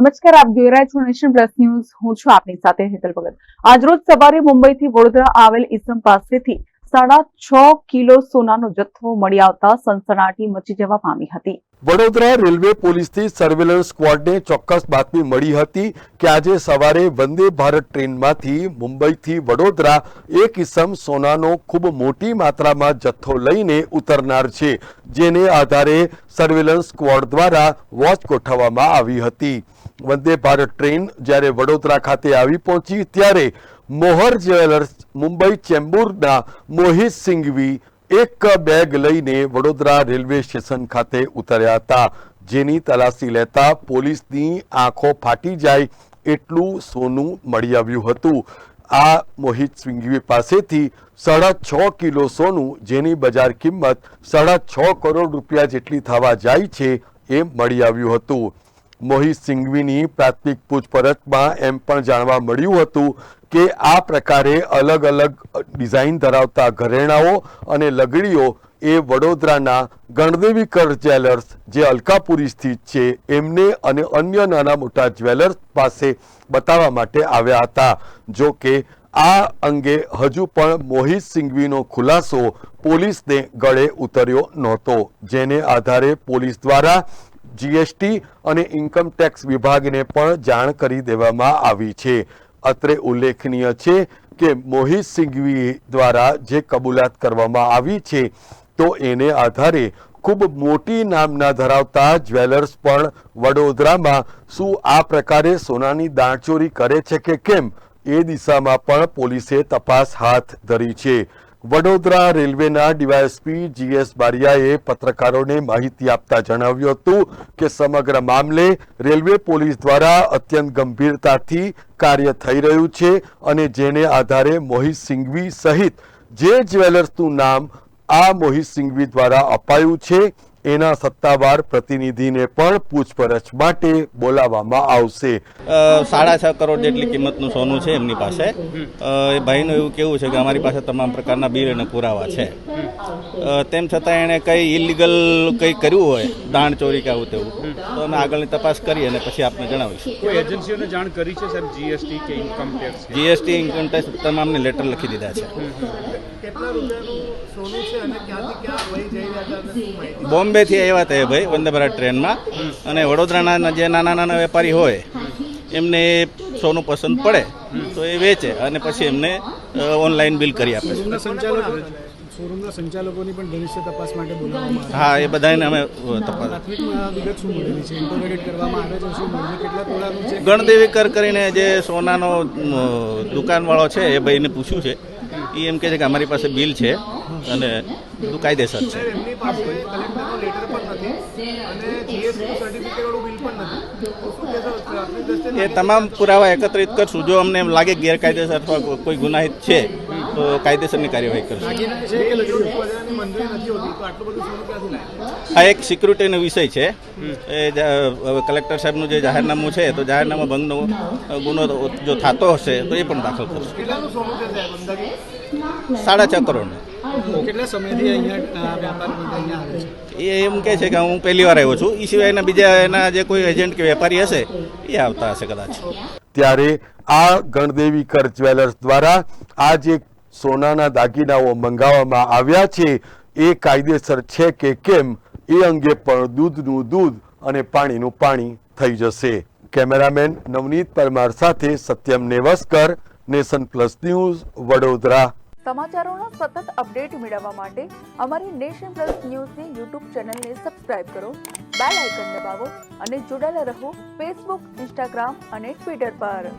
નમસ્કાર, આપ જોઈ રહ્યા છો નેશન પ્લસ ન્યૂઝ. હું છું આપની સાથે હેતલ ભગત. આજરોજ સવારે મુંબઈથી વડોદરા આવેલ ઇસમ પાસેથી સાડા છ કિલો સોનાનો જથ્થો મળી આવતા સનસનાટી મચી જવા પામી હતી. વડોદરા રેલવે પોલીસથી સર્વેલન્સ સ્ક્વોડને ચોક્કસ બાતમી મળી હતી કે આજે સવારે વંદે ભારત ટ્રેનમાંથી મુંબઈથી વડોદરા એક ઇસમ સોનાનો ખૂબ મોટી માત્રામાં જથ્થો લઈને ઉતરનાર છે, જેને આધારે સર્વેલન્સ સ્ક્વોડ દ્વારા વોચ ગોઠવવામાં આવી હતી. વંદે ભારત ટ્રેન જ્યારે વડોદરા ખાતે આવી પહોંચી, ત્યારે મોહર જ્વેલર્સ મુંબઈ ચેમ્બુરના મોહિત સિંઘવી એક બેગ લઈને વડોદરા રેલવે સ્ટેશન ખાતે ઉતર્યા હતા. જેની તલાશી લેતા પોલીસની આંખો ફાટી જાય એટલું સોનું મળી આવ્યું હતું. આ મોહિત સિંઘવી પાસેથી સાડા છ કિલો સોનું, જેની બજાર કિંમત સાડા છ કરોડ રૂપિયા જેટલી થવા જાય છે, એ મળી આવ્યું હતું. મોહિત સિંઘવીની પ્રાથમિક પૂછપરછમાં એમ પણ જાણવા મળ્યું હતું કે આ પ્રકારે અલગ અલગ ડિઝાઇન ધરાવતા ઘરેણાઓ અને લગડીઓ એ વડોદરાના ગણદેવીકર જ્વેલર્સ, જે અલકાપુરી સ્થિત છે, એમને અને અન્ય નાના મોટા જ્વેલર્સ પાસે બતાવવા માટે આવ્યા હતા. જો કે આ અંગે હજુ પણ મોહિત સિંઘવીનો ખુલાસો પોલીસને ગળે ઉતર્યો નહોતો, જેને આધારે પોલીસ દ્વારા જીએસટી અને ઇન્કમ ટેક્સ વિભાગને પણ જાણ કરી દેવામાં આવી છે. અત્રે ઉલ્લેખનીય છે કે મોહિત સિંઘવી દ્વારા જે કબૂલાત કરવામાં આવી છે, તો એને આધારે ખૂબ મોટી નામના ધરાવતા જ્વેલર્સ પણ વડોદરામાં શું આ પ્રકારે સોનાની દાણચોરી કરે છે કે કેમ, એ દિશામાં પણ પોલીસે તપાસ હાથ ધરી છે. વડોદરા રેલવેના ડીવાયએસપી જીએસ બારિયાએ પત્રકારોને માહિતી આપતા જણાવ્યું હતું કે સમગ્ર મામલે રેલવે પોલીસ દ્વારા અત્યંત ગંભીરતાથી કાર્ય થઈ રહ્યું છે અને જેને આધારે મોહિત સિંઘવી સહિત જે જ્વેલર્સનું નામ આ મોહિત સિંઘવી દ્વારા અપાયું છે એના સત્તાવાર પ્રતિનિધિને પણ પૂછપરછ માટે બોલાવવામાં આવશે. સાડા છ કરોડ જેટલી કિંમતનું સોનું છે એમની પાસે. એ ભાઈનું એવું કેવું છે કે અમારી પાસે તમામ પ્રકારના બિલ અને પુરાવા છે. તેમ છતાં એણે કંઈ ઇલીગલ કંઈ કર્યું હોય દાણ ચોરી કે આવું તેવું તો અમે આગળની તપાસ કરી અને પછી આપને જણાવીશું. કોઈ એજન્સીઓને જાણ કરી છે સાહેબ જીએસટી કે income tax GST income tax તમામને લેટર લખી દીધા છે. કેટલા રૂપિયાનું સોનું છે અને ક્યાંથી ક્યાં વહી જઈ રહ્યા હતા અને શું માહિતી બોમ્બેથી આવ્યા હતા એ ભાઈ વંદે ભારત ટ્રેનમાં. અને વડોદરાના જે નાના નાના વેપારી હોય એમને સોનું પસંદ પડે તો એ વેચે અને પછી એમને ઓનલાઈન બિલ કરી આપે છે. શોરૂમના સંચાલકોની પણ ભવિષ્ય તપાસ માટે બોલાવવામાં હા એ બધાને અમે તપાસ પ્રાથમિક વિગત શું મળેલી છે? ઇન્ટરોગેટ કરવામાં આવે છે શું મળ્યું કેટલા તોલાનું છે? ગણદેવી કર કરીને જે સોનાનો દુકાનવાળો છે એ ભાઈને પૂછ્યું છે. એ એમ કહે છે કે અમારી પાસે બિલ છે અને બધું કાયદેસર છે. એ તમામ પુરાવા એકત્રિત કરશું. જો અમને એમ લાગે ગેરકાયદેસર અથવા કોઈ ગુનાહિત છે તો કાયદેસરની કાર્યવાહી કરશું. છે કે જો બજારની મંજૂરી નથી હોતી તો આટલું બધું સોનું ક્યાંથી લાવે આ એક સિક્યુરિટીનો વિષય છે. એ કલેક્ટર સાહેબનું જે જાહેરનામું છે તો જાહેરનામા ભંગનો ગુનો જો થતો હશે તો એ પણ દાખલ કરશું. સાડા છ કરોડ કેટલા સમયથી અહીંયા વ્યાપાર અહીંયા આવે છે? એ એમ કહે છે કે હું પહેલી વાર આવ્યો છું. એ સિવાયના બીજા એના જે કોઈ એજન્ટ કે વેપારી હશે એ આવતા હશે કદાચ. ત્યારે આ ગણદેવી કર જ્વેલર્સ દ્વારા આ જે સોનાના દાગીનાઓ મંગાવવામાં આવ્યા છે. એ કાયદેસર છે કે કેમ? એ અંગે પણ દૂધનું દૂધ અને પાણીનું પાણી થઈ જશે. કેમેરામેન નવનીત પરમાર સાથે Satyam Nevaskar, nation plus news, Vadodara. સમાચારોના સતત અપડેટ મેળવવા માટે અમારી નેશન પ્લસ ન્યૂઝની યુટ્યુબ ચેનલને સબસ્ક્રાઇબ કરો, બેલ આઇકન દબાવો અને જોડાયેલા રહો ફેસબુક, ઇન્સ્ટાગ્રામ અને ટ્વિટર પર.